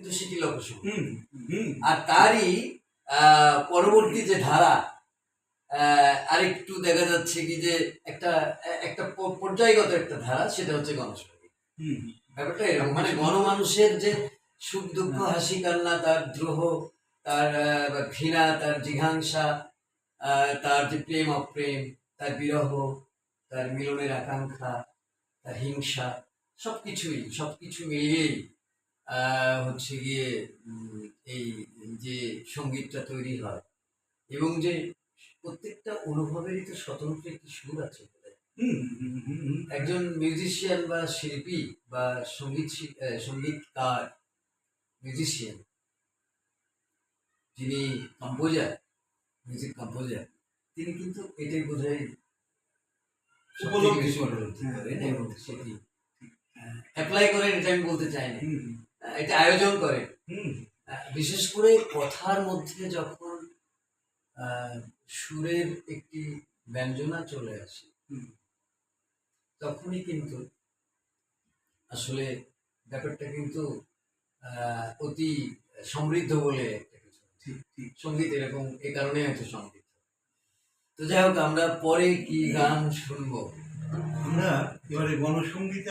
কিন্তু হুম হুম। আর তারই পরবর্তী যে ধারা আরেকটু দেখা যাচ্ছে কি যে একটা একটা পর্যায়গত একটা ধারা সেটা হচ্ছে গণসঙ্গীত হুম। ব্যাপারটা এরকম মানে গণমানুষের যে সুখ দুঃখ হাসি কান্না তার দ্রোহ তার ঘৃণা তার জিঘাংসা তার যে প্রেম অপ্রেম তার বিরহ তার মিলনের আকাঙ্ক্ষা তার হিংসা সবকিছুই সবকিছু মিলিয়েই আহ, হচ্ছে গিয়ে এই যে সঙ্গীতটা তৈরি হয় এবং যে প্রত্যেকটা অনুভবেরই তো স্বতন্ত্র একটি সুর আছে একজন মিউজিশিয়ান বা শিল্পী বা সংগীত সঙ্গীতকার মিউজিশিয়ান যিনি কম্পোজার মিউজিক কম্পোজার তিনি কিন্তু এটাই বোধহয়। উপলব্ধি হ্যাঁ, এবং উপলব্ধি সেটি অ্যাপ্লাই করেন এটা আমি বলতে চাই না। এটা আয়োজন করে। হুম। বিশেষ করে কথার মধ্যে যখন সুরের একটি ব্যঞ্জনা চলে আসে তখনই কিন্তু আসলে ব্যাপারটা কিন্তু আহ, অতি সমৃদ্ধ বলে একটা কিছু সংগীত এরকম এই কারণে হয়তো সংগীত। তো যাই হোক আমরা পরে কি গান শুনব? আমরা এবারে গণসঙ্গীতে